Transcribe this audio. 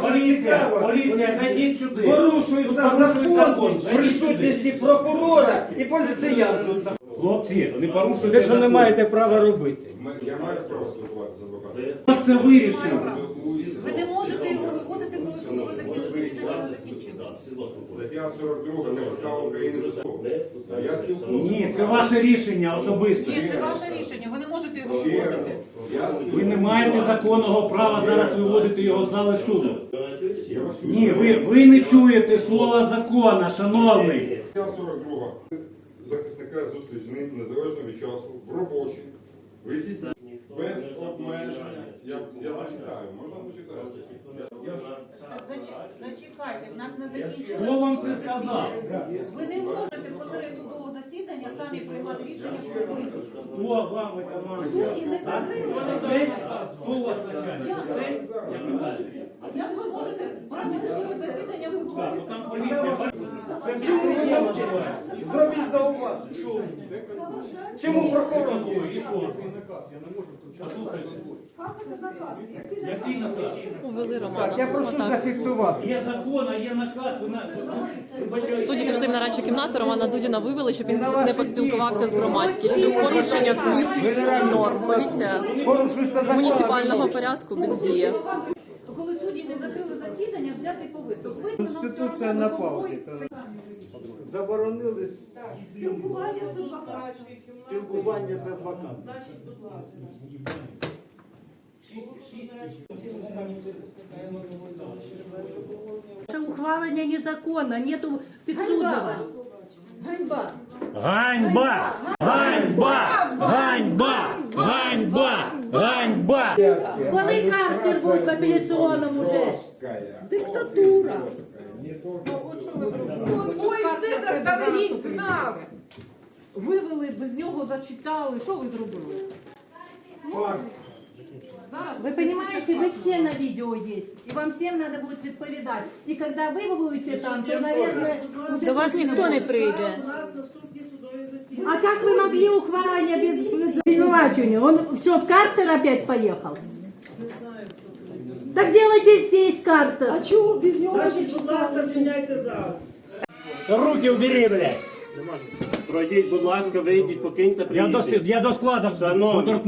поліція, поліція, зайдіть сюди. порушується Тут порушують закон в Зайдіть присутності сюди. прокурора і поліціян тут. Хлопці, не порушуйте Те, що не закон. маєте права робити. Ми- Я маю право спілкуватися з адвокатом. Хто це вирішив? Ви не можете його виводити, коли судове засідання не закінчено. Стаття 42 КПК України дозволена. Я спілкуюся. Ні, це ваше рішення особисте. Ні, це ваше рішення, ви не можете його Ще раз. виводити. Я Ви не маєте законного права зараз виводити його з зали суду. Я. Ні, ви, ви не чуєте слова закона, шановний. Стаття 42 захисника зустріч з ним незалежно від часу в робочий, вихід без обмеження. Я, я почитаю, можна почитати? Я, я, Зачекайте, в нас не Хто вам це сказав? Ви не можете посеред судового засідання самі приймати рішення. Хто вам командує? Судді не закрили Хто у вас начальник? Це я ви кажете? Як ви можете брати посеред засідання Ну, виборів? Там поліція. Це Мовчите? Зробіть зауваження. Чому прокурор? І що? Послухайте. Який наказ? Увели. Так, я прошу зафіксувати. Є закон, а є наказ. Ви нас вибачайте. Судді пішли в нарадчу кімнату, Романа Дудіна вивели, щоб він не поспілкувався з громадськістю. Порушення всіх норм. Поліція Порушується закон. муніципального порядку бездіє. Коли судді не закрили засідання, взяти повістку. Ви Конституція на паузі. Заборонили спілкування з адвокатом. спілкування з адвокатом. Це ухвалення незаконно, нету підсудного. Ганьба. Ганьба! Ганьба! Ганьба! Ганьба! Ганьба! Коли карцер буде в апеляційному вже? Диктатура. Ой, все заздалегідь знав. Вивели, без нього зачитали. Що ви зробили? Вы понимаете, вы все на видео есть, и вам всем надо будет відповідати. И когда вы будете там, то, наверное, уже До вас ніхто не прийде. А как вы могли ухвалення без без обвинувачення? Он что, в карцер опять поехал? Так делайте здесь карцер. чого без нього Значить, будь ласка, звільняйте зал. Руки убери, блядь! Пройдіть, будь ласка, вийдіть, покиньте Я до, я до складу Шановні.